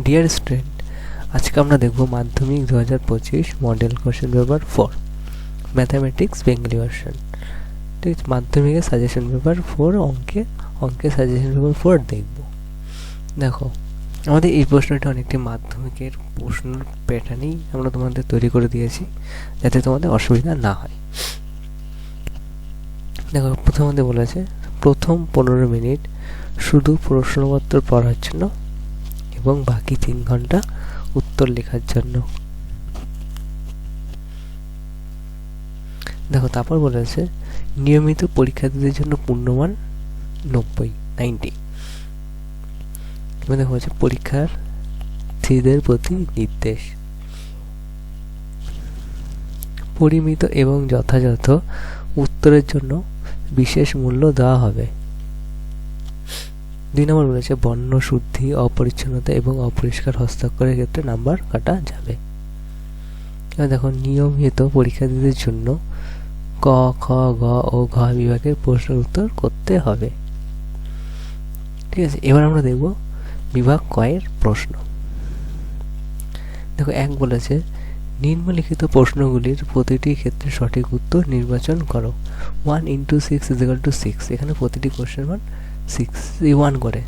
Dear student আজকে আমরা দেখব মাধ্যমিক দু হাজার পঁচিশ model question paper for mathematics Bengali version ঠিক আছে মাধ্যমিকের সাজেশন পেপার ফোর অঙ্কে অঙ্কের সাজেশন পেপার ফোর দেখব। দেখো, আমাদের এই প্রশ্নটা অনেকটি মাধ্যমিকের প্রশ্ন প্যাটার্নই আমরা তোমাদের তৈরি করে দিয়েছি, যাতে তোমাদের অসুবিধা না হয়। দেখো, প্রথম আমাদের বলেছে, প্রথম পনেরো মিনিট শুধু প্রশ্নপত্র পড়ার জন্য এবং বাকি তিন ঘণ্টা উত্তর লেখার জন্য। দেখো, তারপর বলেছে নিয়মিত পরীক্ষার্থীদের জন্য পূর্ণমান নব্বই নাইনটি দেখো, হচ্ছে পরীক্ষার্থীদের প্রতি নির্দেশ। পরিমিত এবং যথাযথ উত্তরের জন্য বিশেষ মূল্য দেওয়া হবে। দুই নম্বর বলেছে, বর্ণ শুদ্ধি, অপরিচ্ছন্নতা এবং অপরিষ্কার হস্তাক্ষরের ক্ষেত্রে নাম্বার কাটা যাবে। দেখো, নিয়মিত পরীক্ষার্থীদের জন্য ক, খ, গ ও ঘ বিভাগের প্রশ্নের উত্তর করতে হবে। ঠিক আছে, এবার আমরা দেখব বিভাগ কয়ের প্রশ্ন। দেখো, এক বলেছে, নিম্নলিখিত প্রশ্নগুলির প্রতিটি ক্ষেত্রে সঠিক উত্তর নির্বাচন করো। One into six is equal to six এখানে প্রতিটি কোশ্চেন মান সিক্স ওয়ান করে।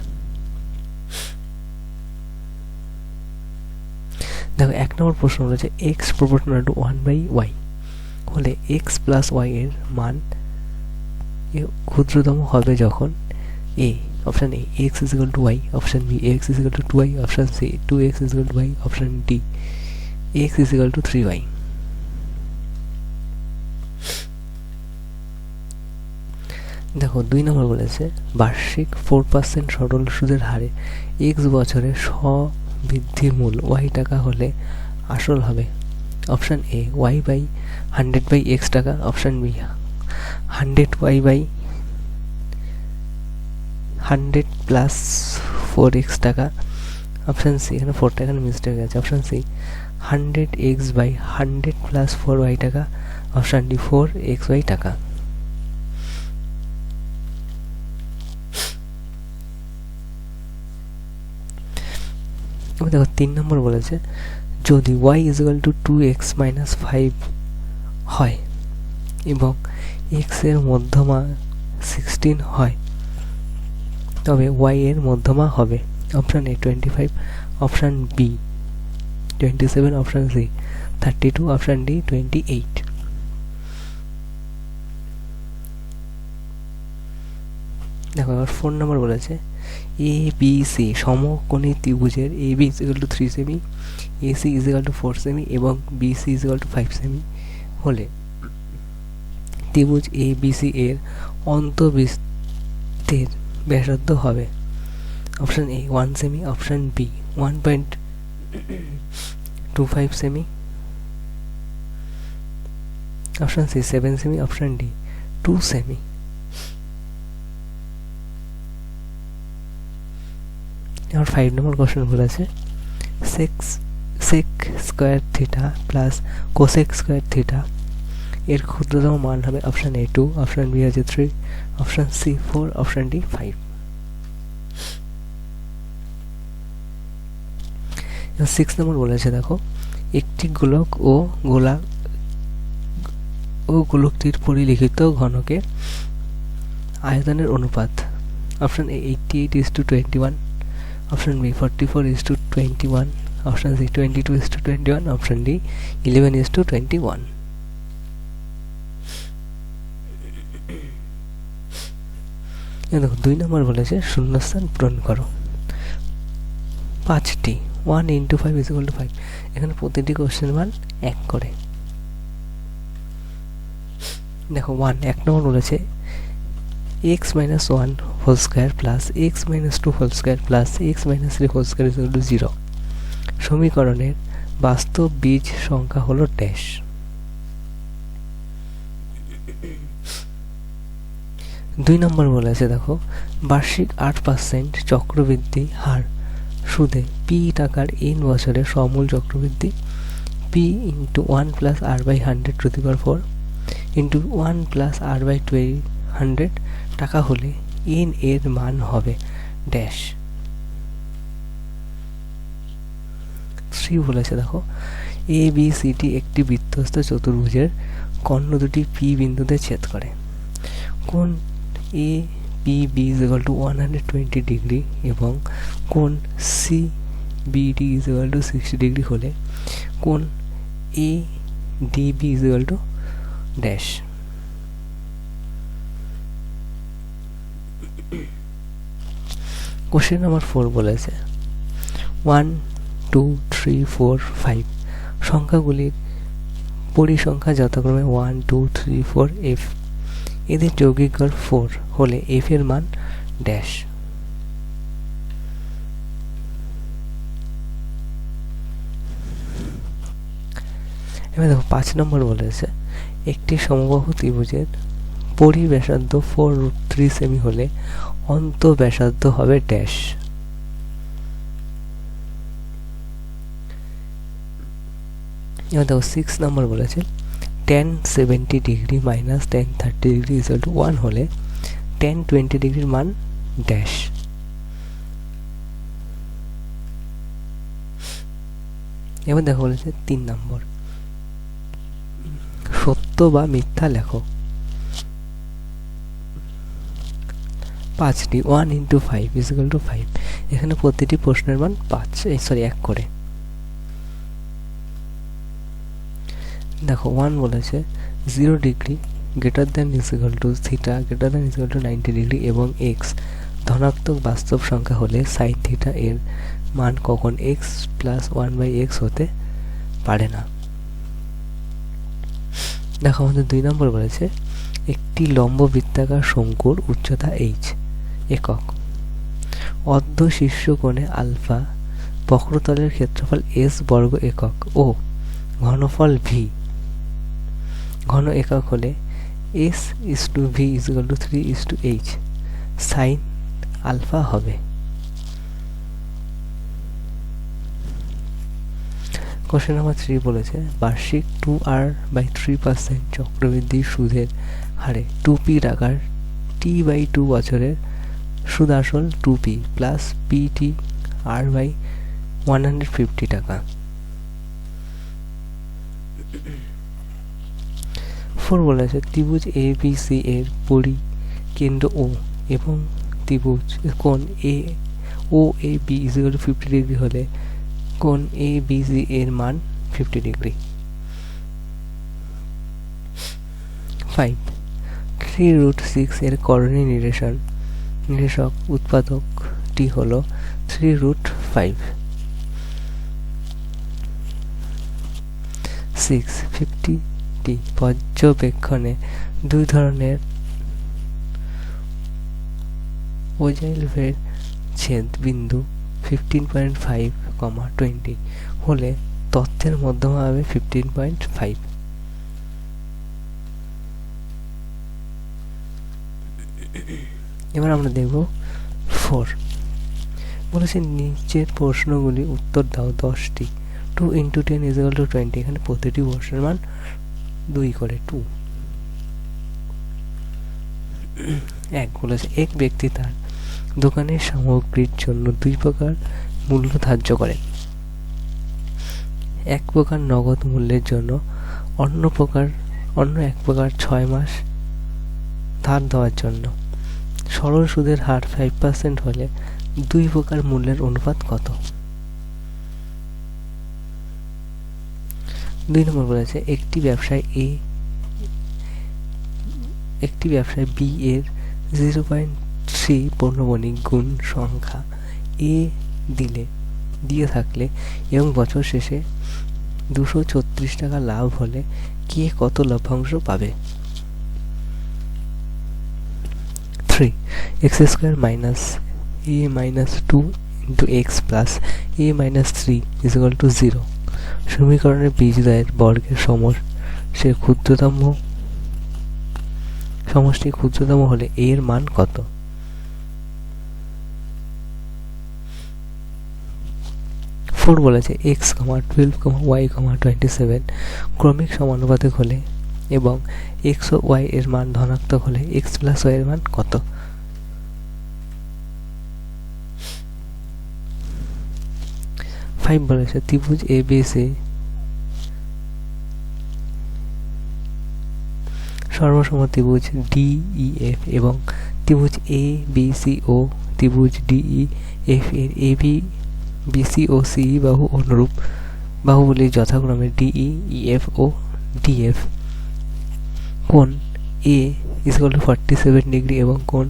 দেখো, এক নম্বর প্রশ্ন বলেছে X proportional to one by Y হলে এক্স প্লাস ওয়াই এর মান ক্ষুদ্রতম হবে যখন এ option A X is equal to Y option B X is equal to two Y option C two X is equal to Y option D X is equal to three Y দেখো, দুই নম্বর বলেছে, বার্ষিক four percent সরল সুদের হারে x বছরে বৃদ্ধির মূল ওয়াই টাকা হলে আসল হবে option A Y by hundred by X টাকা, option B hundred Y by hundred plus four X টাকা, অপশান সি এখানে ফোর টাকা মিস্টেক আছে option C hundred X by hundred plus four Y টাকা, option D four X Y টাকা। এবার দেখো তিন নম্বর বলেছে, যদি Y is equal to two X minus five হয় এবং এক্সের মধ্যমা সিক্সটিন হয়, তবে ওয়াই এর মধ্যমা হবে option A twenty five option B twenty seven option C thirty two option D twenty eight দেখো এবার ফোন নাম্বার বলেছে এ বি সি সমকোণী ত্রিভুজের A B is equal to three semi A C is equal to four semi এবং B C is equal to five semi হলে ত্রিভুজ A B C এর অন্তর্বৃত্তের ব্যাসার্ধ হবে option A one semi option B one point two five semi option C seven সেমি option D two সেমি এবার ফাইভ নম্বর কোশ্চেন বলেছে sec sec square theta plus cosec square theta এর ক্ষুদ্রতম মান হবে option A two option B আছে three option C four option D five six নম্বর বলেছে দেখো। একটি গোলক ও গোলা, ও গোলকটির পরিলিখিত ঘনকের আয়তনের অনুপাত। Option A eighty eight is to twenty one option B forty four is to twenty one option C twenty two is to twenty one option D eleven is to twenty one দেখো, দুই নম্বর বলেছে, শূন্যস্থান পূরণ করো। পাঁচটি one into five is to five এখানে প্রতিটি কোশ্চেন মান এক করে। দেখো ওয়ান এক নম্বর বলেছে X minus one whole square plus X minus two whole square plus X minus three whole square is to zero সমীকরণের বাস্তব বীজ সংখ্যা হলো ড্যাশ দুই নম্বর বলেছে দেখো, বার্ষিক আট পার্সেন্ট চক্রবৃদ্ধি হার সুদে পি টাকার এন বছরের সমূল চক্রবৃদ্ধি P into one plus R by hundred to the four into one plus R by twelve hundred টাকা হলে এন এর মান হবে ড্যাশ। থ্রি বলেছে, দেখো। এ বি সি ডি একটি বৃত্তস্থ চতুর্ভুজের কর্ণ দুটি পি বিন্দুতে ছেদ করে। কোন A P B is equal to one hundred twenty degree এবং কোন C BD is equal to sixty degree হলে কোন A DB is equal to dash question number four বলেছে। One two three four five সংখ্যাগুলির পরিসংখ্যা যথাক্রমে one two three four F এদের যৌগিক গড় ফোর হলে এফ এর মান ড্যাশ এবার দেখো, পাঁচ নম্বর বলেছে, একটি সমবাহু ত্রিভুজের পরিব্যাসার্ধ ফোর রুট থ্রি সেমি হলে অন্ত ব্যাসার্ধ হবে ড্যাশ এবার দেখো সিক্স নাম্বার বলেছে tan seventy degree minus tan thirty degree is to one হলে টেন টোয়েন্টি ডিগ্রির মান ড্যাশ এবার দেখো বলেছে তিন নম্বর সত্য বা মিথ্যা লেখো পাঁচটি one into five is equal to five এখানে প্রতিটি প্রশ্নের মান পাঁচ, এই সরি এক করে। দেখো ওয়ান বলেছে zero degree greater than is equal to theta greater than is equal to ninety degree এবং এক্স ধনাত্মক বাস্তব সংখ্যা হলে সাইন থিটা এর মান কখন X plus one by X হতে পারে না। দেখো, আমাদের দুই নম্বর বলেছে, একটি লম্ব বৃত্তাকার শঙ্কুর উচ্চতা এইচ একক। অর্ধ শীর্ষ কোণে আলফা, বক্রতলের ক্ষেত্রফল এস বর্গ একক ও ঘনফল ভি। ঘন একক হলে S is to V is to three is to H. Sine alpha হবে। কোশ্চেন নাম্বার থ্রি বলেছে, বার্ষিক two R by three percent চক্রবৃদ্ধি সুদের হারে টু পি টাকার টি বাই টু বছরের সুদ আসল two P plus PT R by one hundred fifty টাকা ফোর বলেছে ত্রিভুজ এ বি সি এর পরি কেন্দ্র ও এবং ত্রিভুজ কোন A O A B is equal fifty degree হলে কোন এ বি সি এর মান fifty degree five three root six এর করণী নিরেশন নিরেশক উৎপাদকটি হল থ্রি রুট ফাইভ। সিক্স ফিফটিটি পর্যবেক্ষণে দুই ধরনের ওজাইলভের ছেদ বিন্দু fifteen point five comma twenty হলে তথ্যের মধ্যমা হবে ফিফটিন পয়েন্ট ফাইভ। এবার আমরা দেখব ফোর বলেছে নিচের প্রশ্নগুলি উত্তর দাও দশটি। Two into ten is equal to twenty এখানে প্রতিটি প্রশ্নের মান দুই করে টু এক, বলেছে এক ব্যক্তি তার দোকানের সামগ্রীর জন্য দুই প্রকার মূল্য ধার্য করেন এক প্রকার নগদ মূল্যের জন্য অন্য প্রকার, অন্য এক প্রকার ছয় মাস ধার দেওয়ার জন্য। সরল সুদের হার ফাইভ পার্সেন্ট হলে দুই প্রকার মূল্যের অনুপাত কত? দুই নম্বর বলেছে একটি ব্যবসায় এ একটি ব্যবসায় বি এর জিরো পয়েন্ট থ্রি পণ্যবণিক গুণ সংখ্যা এ দিলে, দিয়ে থাকলে এবং বছর শেষে দুশো ছত্রিশ টাকা লাভ হলে কে কত লভ্যাংশ পাবে? Three X square minus A minus two into X plus A minus three is equal to zero সমীকরণের বীজদ্বয়ের বর্গের সে ক্ষুদ্রতম সমষ্টি ক্ষুদ্রতম হলে এর মান কত? ফোর বলেছে X comma twelve comma Y comma twenty seven ক্রমিক সমানুপাতিক হলে এবং এক্স ও ওয়াই এর মান ধনাত্মক হলে এক্স প্লাস ওয়াই এর মান কত? ফাইভ বলেছে, ত্রিভুজ এ বি সি সর্বসম ত্রিভুজ ডি ই এফ এবং ত্রিভুজ এ বি সি ও ত্রিভুজ ডি ই এফ এর এ বি বি সি ও সি বাহু অনুরূপ। বাহুগুলি যথাক্রমে ডিই এফ ও ডিএফ কোন A is equal to forty seven degree এবং কোন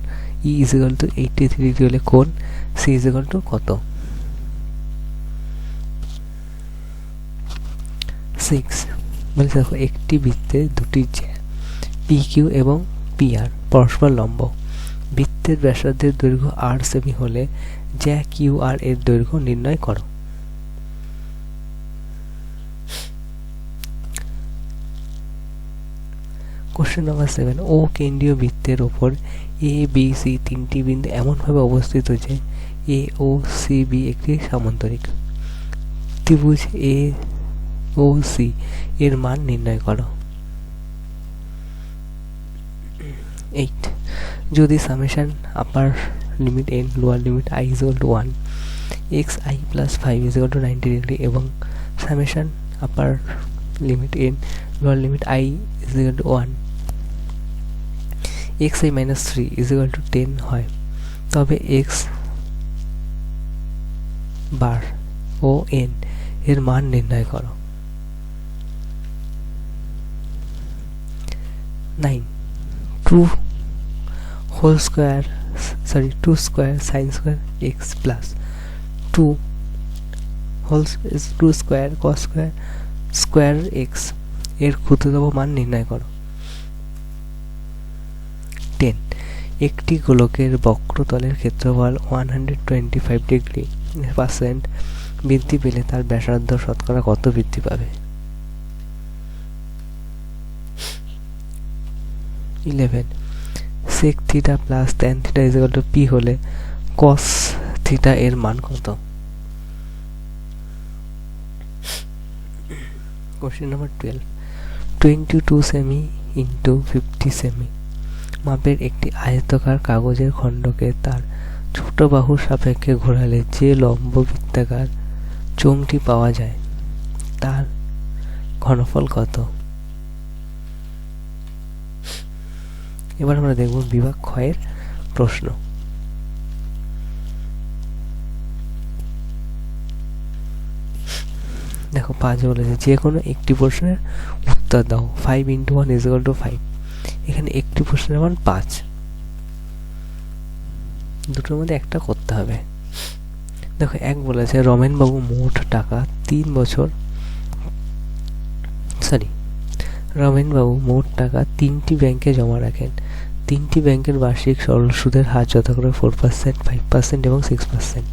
E is equal to eighty three degree হলে কোন সি ইজিক্যাল টু কত? সিক্স বলছে দেখো, একটি বৃত্তে দুটি পি কিউ এবং পি আর পরস্পর লম্ব। বৃত্তের ব্যাসার্ধের দৈর্ঘ্য আর সেমি হলে জ্যা কিউ আর এর দৈর্ঘ্য নির্ণয় করো। কোশ্চেন নাম্বার সেভেন ও কেন্দ্রীয় বৃত্তের ওপর এ বি সি তিনটি বিন্দু এমনভাবে অবস্থিত যে এ ও সি বি একটি সামান্তরিক। ত্রিভুজ এ ও সি এর মান নির্ণয় করো। এইট যদি summation upper limit N lower limit I is to one X I plus five is to ninety degree এবং summation upper limit N lower limit I is to one X I minus three is to ten হয়। তবে x bar O N এর মান নির্ণয় করো। Nine two whole square sorry two square sine square X plus two whole two square cos square square এক্সের ক্ষুদ্রতম মান নির্ণয় করো। টেন একটি গোলকের বক্রতলের ক্ষেত্রফল one hundred twenty five degree percent বৃদ্ধি পেলে তার ব্যাসার্ধ শতকরা কত বৃদ্ধি পাবে? Eleven sec theta plus tan theta is to P হলে কস থিটা এর মান কত? Question number twelve twenty two semi into fifty সেমি মাপের একটি আয়তকার কাগজের খণ্ডকে তার ছোট বাহুর সাপেক্ষে ঘোরালে যে লম্ব বৃত্তাকার চোঙটি পাওয়া যায়, তার ঘনফল কত? এবার আমরা দেখব বিভাগ ক্ষয়ের প্রশ্ন। দেখো, পাঁচ বলেছে, যে কোনো একটি প্রশ্নের উত্তর দাও। Five into one is to five এখানে একটি প্রশ্নের মান পাঁচ। দুটোর মধ্যে একটা করতে হবে। দেখো, এক বলেছে, রমেনবাবু মোট টাকা তিন বছর। সরি রমেনবাবু মোট টাকা তিনটি ব্যাংকে জমা রাখেন। তিনটি ব্যাংকের বার্ষিক সরল সুদের হার যথাক্রমে ফোর পার্সেন্ট ফাইভ পার্সেন্ট এবং সিক্স পার্সেন্ট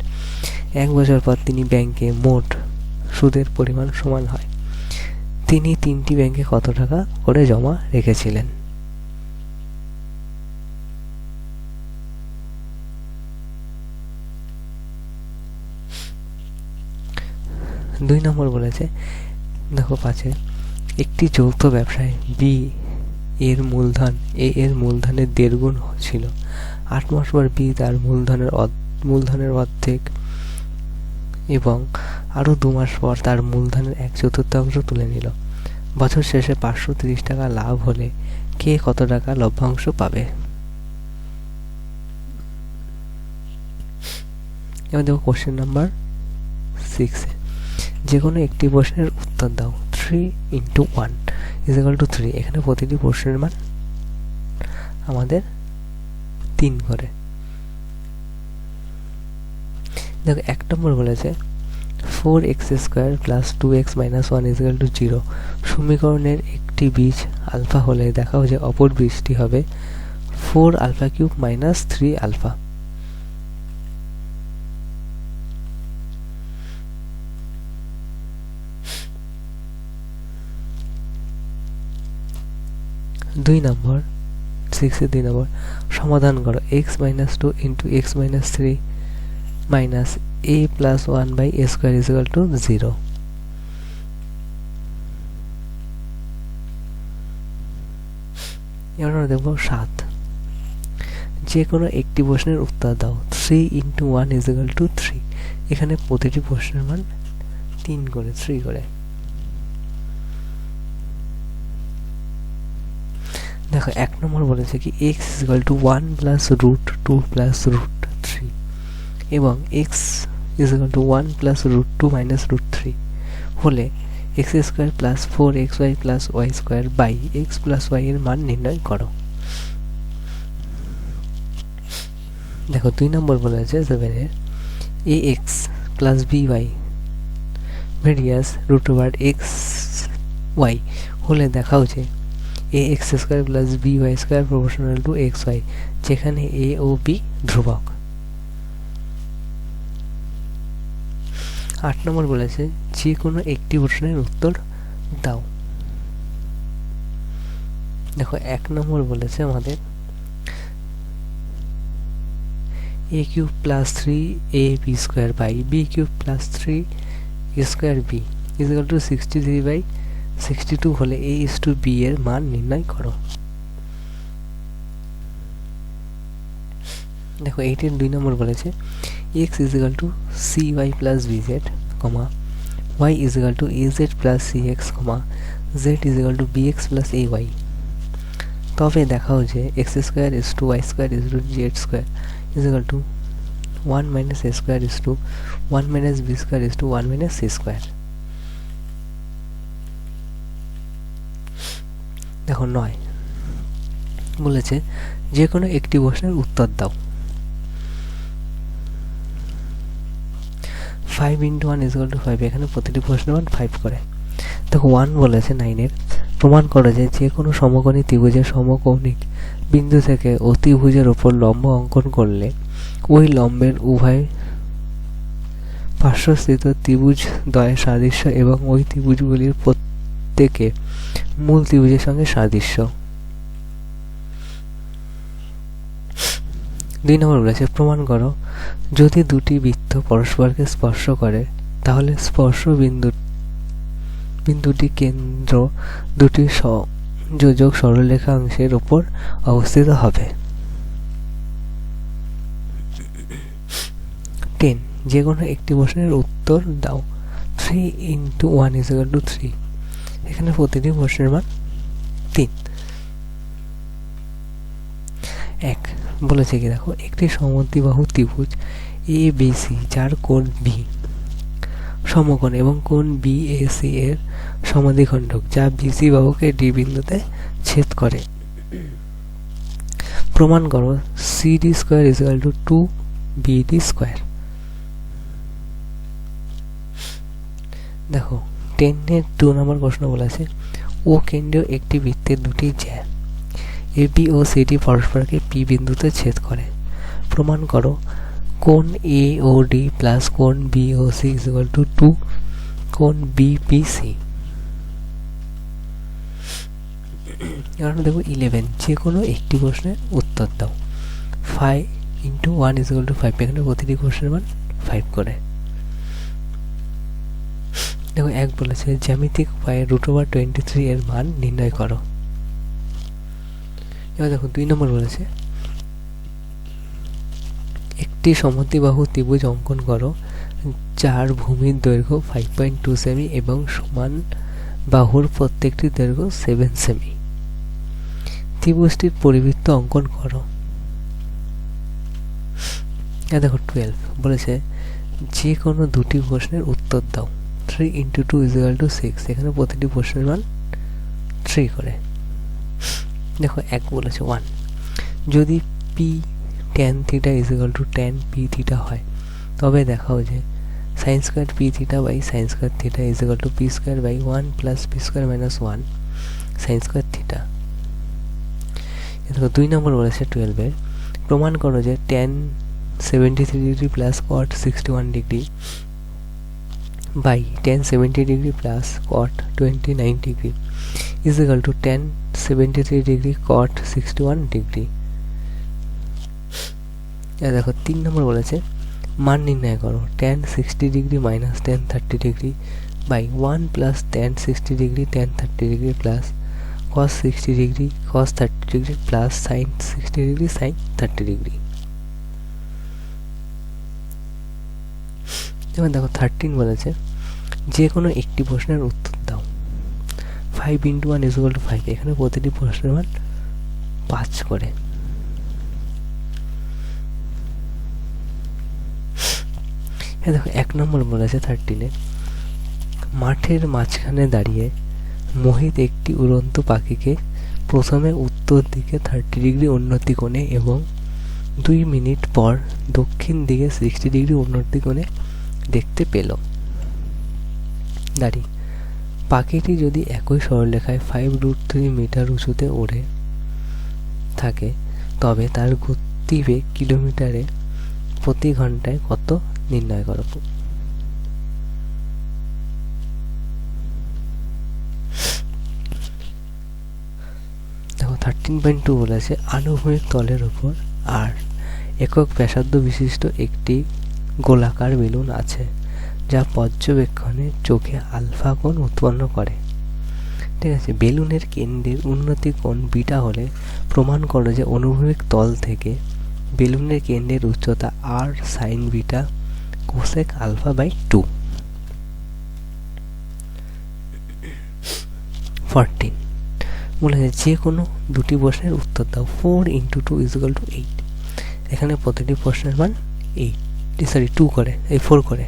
এক বছর পর তিনি ব্যাংকে মোট সুদের পরিমাণ সমান হয়। তিনি তিনটি ব্যাংকে কত টাকা করে জমা রেখেছিলেন? দুই নম্বর বলেছে, দেখো পাঁচে, একটি যৌথ ব্যবসায় বি এর মূলধন এ এর মূলধনের দেড় গুণ ছিল। আট মাস পর বি তার মূলধনের মূলধনের অর্ধেক এবং আরও দু মাস পর তার মূলধনের এক চতুর্থাংশ তুলে নিল। বছর শেষে পাঁচশো তিরিশ টাকা লাভ হলে কে কত টাকা লভ্যাংশ পাবে? এবার দেখো কোশ্চেন নাম্বার সিক্সে যে কোনো একটি প্রশ্নের উত্তর দাও। Three into one is equal to three এখানে প্রতিটি প্রশ্নের মান আমাদের তিন করে। দেখো, এক নম্বর বলেছে four X square plus two X minus one is equal to zero সমীকরণের একটি বীজ আলফা হলে দেখাও যে অপর বীজটি হবে four alpha cube minus three alpha দুই নম্বর সিক্সের দুই নম্বর, সমাধান করো x minus two into x minus three minus a plus one by a square is equal to zero এবার দেখব সাত। যে কোনো একটি প্রশ্নের উত্তর দাও। Three into one is equal to three এখানে প্রতিটি প্রশ্নের মান তিন করে থ্রি করে। দেখো, এক নম্বর বলেছে কি x is equal to one plus root two plus root three এবং x is equal to one plus root two minus root three হলে x square plus four x y plus y square by x plus y এর মান নির্ণয় করো। দেখো, দুই নম্বর বলেছে সেভেনের a x plus b y varies root over x y হলে দেখাও যে a x square plus b y square proportional to x y যেখানে এ ও বি ধ্রুবক। আট নম্বর বলেছে যে কোনো একটি প্রশ্নের উত্তর দাও। দেখো, এক নম্বর বলেছে আমাদের a cube plus three a b square by b cube plus three square b is equal to sixty three by sixty two হলে এ ইস টু বি এর মান নির্ণয় করো। দেখো এইটির দুই নম্বর বলেছে x is is equal to c y plus b z comma y is is equal to a z plus c x comma z is is equal to b x plus a y তবে দেখাও যে x square is to y square is to z square is is equal to one minus a square is to one minus b square is to one minus c square দেখো নয়। বলেছে যে কোনো একটি প্রশ্নের উত্তর দাও। Five into one is to five এখানে প্রতিটি প্রশ্নের মান ফাইভ করে। দেখো ওয়ান বলেছে নাইনের প্রমাণ করে যে যে কোনো সমকোণী ত্রিভুজের সমকৌণিক বিন্দু থেকে অতিভুজের ওপর লম্ব অঙ্কন করলে ওই লম্বের উভয় পার্শ্বস্থিত ত্রিভুজ দয়ের সাদৃশ্য এবং ওই ত্রিভুজগুলির প্রত্যেকে মূল ত্রিভুজের সঙ্গে সাদৃশ্য। দুই নম্বর বলেছে প্রমাণ করো, যদি দুটি বৃত্ত পরস্পরকে স্পর্শ করে, তাহলে স্পর্শ বিন্দু, বিন্দুটি কেন্দ্র দুটি সংযোজক সরলরেখাংশের উপর অবস্থিত হবে। টেন যে কোনো একটি প্রশ্নের উত্তর দাও। Three into one is to three এখানে প্রতিটি প্রশ্নের মান তিন। এক, বলেছে কি দেখো, একটি সমদ্বিবাহু ত্রিভুজ এ বি সি যার কোণ বি সমকোণ এবং কোণ বি এ সি এর সমাধিখণ্ডক, যা বিসি বাহুকে ডি বিন্দুতে ছেদ করে। প্রমাণ করো c d square is to two b d square দেখো টেনের দু নম্বর প্রশ্ন বলেছে, ও কেন্দ্রীয় একটি বৃত্তের দুটি জ্যা এ বি ও সিডি পরস্পরকে পি বিন্দুতে ছেদ করে। প্রমাণ করো কোন এ ও ডি প্লাস কোন B O C is to two কোন বিপিসি এবার দেখো ইলেভেন যে কোনো একটি প্রশ্নের উত্তর দাও। Five into one is to five এখানে প্রতিটি প্রশ্নের মান ফাইভ করে। দেখো এক বলেছে, জ্যামিতিক উপায়ে রুট ওভার টোয়েন্টি থ্রি এর মান নির্ণয় করো। এবার দেখো, দুই নম্বর বলেছে, একটি সমদ্বিবাহু ত্রিভুজ অঙ্কন করো, যার ভূমির দৈর্ঘ্য ফাইভ পয়েন্ট টু সেমি এবং সমান বাহুর প্রত্যেকটি দৈর্ঘ্য সেভেন সেমি ত্রিভুজটির পরিবৃত্ত অঙ্কন করো। দেখো টুয়েলভ বলেছে, যে কোনো দুটি প্রশ্নের উত্তর দাও। Three into two is to six এখানে প্রতিটি প্রশ্নের মান থ্রি করে। দেখো, এক বলেছে ওয়ান যদি p tan theta is equal to tan p theta হয়, তবে দেখাও যে sine square p theta by sine square theta is equal to p square by one plus p square minus one sine square theta দেখো দুই নম্বর বলেছে টুয়েলভের প্রমাণ করো যে tan seventy three degree plus cot sixty one degree plus cot twenty nine degree is equal to tan seventy three degree cot sixty one degree দেখো, তিন নম্বর বলেছে, মান নির্ণয় করো tan sixty degree minus tan thirty degree by one plus tan sixty degree tan thirty degree plus cos sixty degree cos thirty degree plus sine sixty degree sine thirty degree এবার দেখো thirteen বলেছে যে কোনো একটি প্রশ্নের উত্তর দাও। Five into one is to five এখানে প্রতিটি প্রশ্নের মান পাঁচ করে। হ্যাঁ দেখো, এক নম্বর বলেছে থার্টিনে মাঠের মাঝখানে দাঁড়িয়ে মোহিত একটি উড়ন্ত পাখিকে প্রথমে উত্তর দিকে থার্টি ডিগ্রি উন্নতি কোণে এবং দুই মিনিট পর দক্ষিণ দিকে সিক্সটি ডিগ্রি উন্নতি কোণে দেখতে পেল। দাঁড়ি, পাখিটি যদি একই সরলরেখায় ফাইভ রুট থ্রি মিটার উঁচুতে ওড়ে থাকে, তবে তার গতিবেগ কিলোমিটারে প্রতি ঘন্টায় কত নির্ণয় করো? দেখো থার্টিন পয়েন্ট টু বলেছে, আনুভূমিক তলের উপর আর একক ব্যাসার্ধ বিশিষ্ট একটি গোলাকার বেলুন আছে, যা পর্যবেক্ষণে চোখে আলফা কোণ উৎপন্ন করে। ঠিক আছে, বেলুনের কেন্দ্রের উন্নতি কোণ বিটা হলে প্রমাণ করো যে অনুভূমিক তল থেকে বেলুনের কেন্দ্রের উচ্চতা আর sine beta cosec alpha by two fourteen বলেছে যে কোনো দুটি প্রশ্নের উত্তর দাও four into two equal to eight এখানে প্রতিটি প্রশ্নের মান এইট সরি টু করে, এই ফোর করে।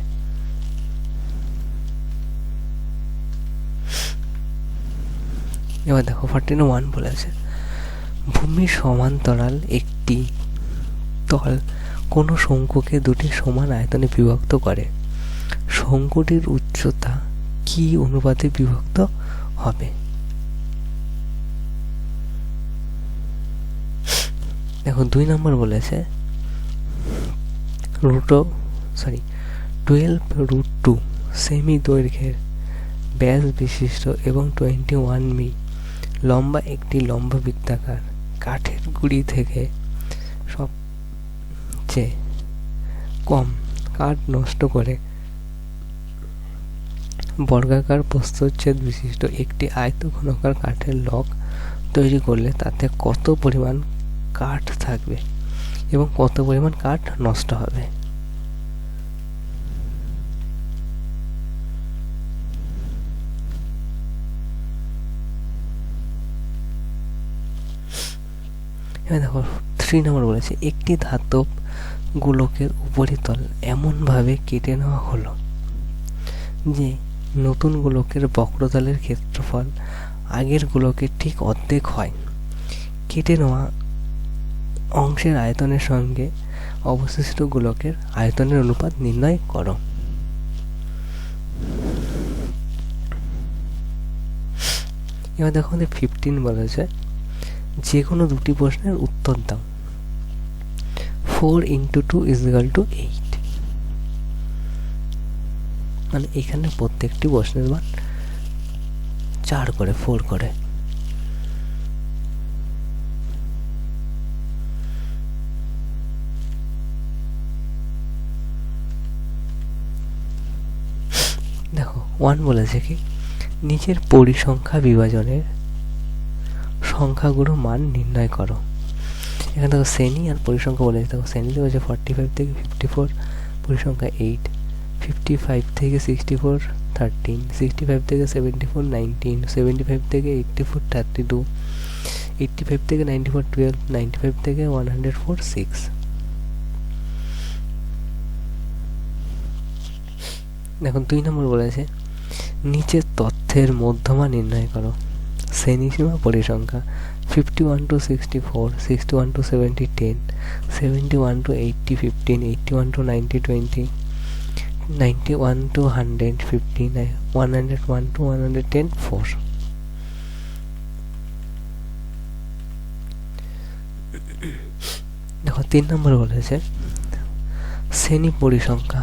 এবার দেখো ফর্টিন ওয়ান বলেছে ভূমির সমান্তরাল একটি তল, কোনো শঙ্কুকে দুটি সমান আয়তনে বিভক্ত করে। শঙ্কুটির উচ্চতা কি অনুপাতে বিভক্ত হবে? দেখো, দুই নম্বর বলেছে রুটো সরি টুয়েলভ রুট টু সেমি দৈর্ঘ্যের ব্যাস বিশিষ্ট এবং টোয়েন্টি ওয়ান মি লম্বা একটি লম্ব বৃত্তাকার কাঠের গুড়ি থেকে সবচেয়ে কম কাঠ নষ্ট করে বর্গাকার প্রস্তচ্ছেদ বিশিষ্ট একটি আয়তঘনকার কাঠের লক তৈরি করলে তাতে কত পরিমাণ কাঠ থাকবে? এবং কত পরিমাণ কাঠ নষ্ট হবে। দেখো থ্রি নম্বর বলেছে, একটি ধাতব গোলকের উপরিতল এমনভাবে কেটে নেওয়া হলো যে নতুন গোলকের বক্রতলের ক্ষেত্রফল আগের গোলকের ঠিক অর্ধেক হয়। কেটে নেওয়া অংশের আয়তনের সঙ্গে অবশিষ্ট গোলকের আয়তনের অনুপাত নির্ণয় করো। এবার দেখো ফিফটিন বলেছে যে কোনো দুটি প্রশ্নের উত্তর দাও। Four into two is equal to eight মানে এখানে প্রত্যেকটি প্রশ্নের মান চার করে ফোর করে দেখো ওয়ান বলেছে কি? নিচের পরিসংখ্যা বিভাজনের সংখ্যাগুলো মান নির্ণয় করো। এখানে দেখো শ্রেণি আর পরিসংখ্যা বলেছে দেখো শ্রেণীতে বলেছে ফর্টি ফাইভ থেকে ফিফটি ফোর পরিসংখ্যা এইট ফিফটি ফাইভ থেকে sixty four thirteen sixty five থেকে seventy four nineteen seventy five থেকে eighty four thirty two eighty five থেকে ninety four twelve ninety five থেকে ওয়ান হান্ড্রেড ফোর সিক্স এখন দুই নম্বর বলেছে নিচের তথ্যের মধ্যমা নির্ণয় করো। শ্রেণীসীমা পরিসংখ্যা fifty one two sixty four sixty one two seventy ten seventy one two eighty fifteen eighty one two ninety twenty ninety one two hundred fifty one hundred one two one hundred ten four দেখো, তিন নম্বর বলেছে, শ্রেণি পরিসংখ্যা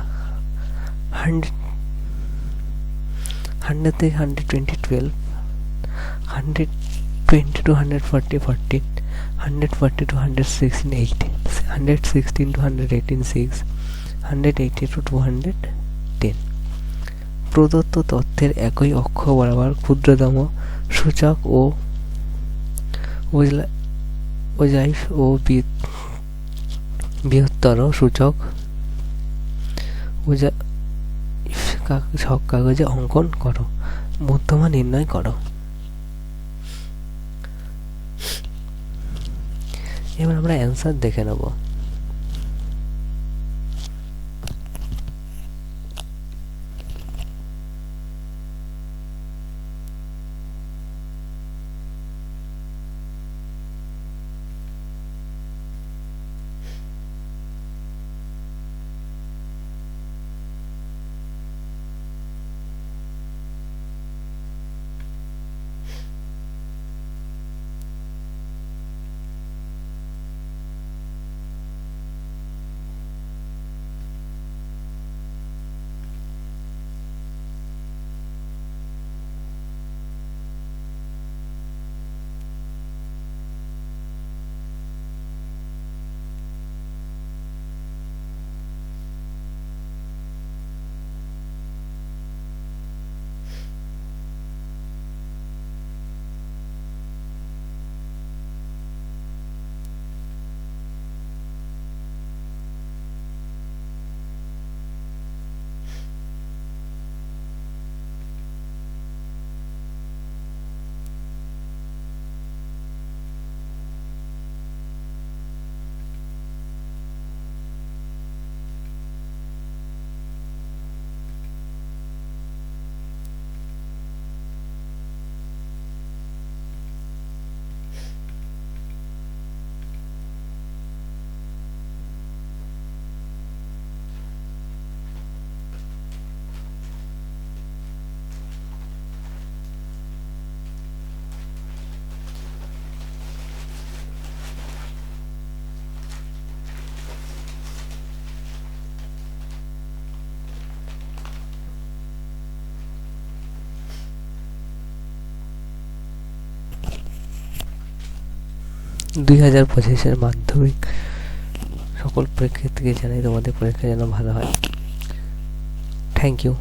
hundred 100 থেকে 120 12 hundred sixteen 140 14 140 two 116 8 116 hundred 118 6 180 hundred 210 প্রদত্ত তথ্যের একই অক্ষ বরাবর ক্ষুদ্রতম সূচক ও ওজাইফ ও বৃহত্তর সূচক ছক কাগজে অঙ্কন করো। মধ্যমা নির্ণয় করো। এবার আমরা অ্যান্সার দেখে নেব। দুই হাজার পঁচিশের মাধ্যমিক। সকল পরীক্ষার্থীকে জানাই তোমাদের পরীক্ষা যেন ভালো হয়। Thank you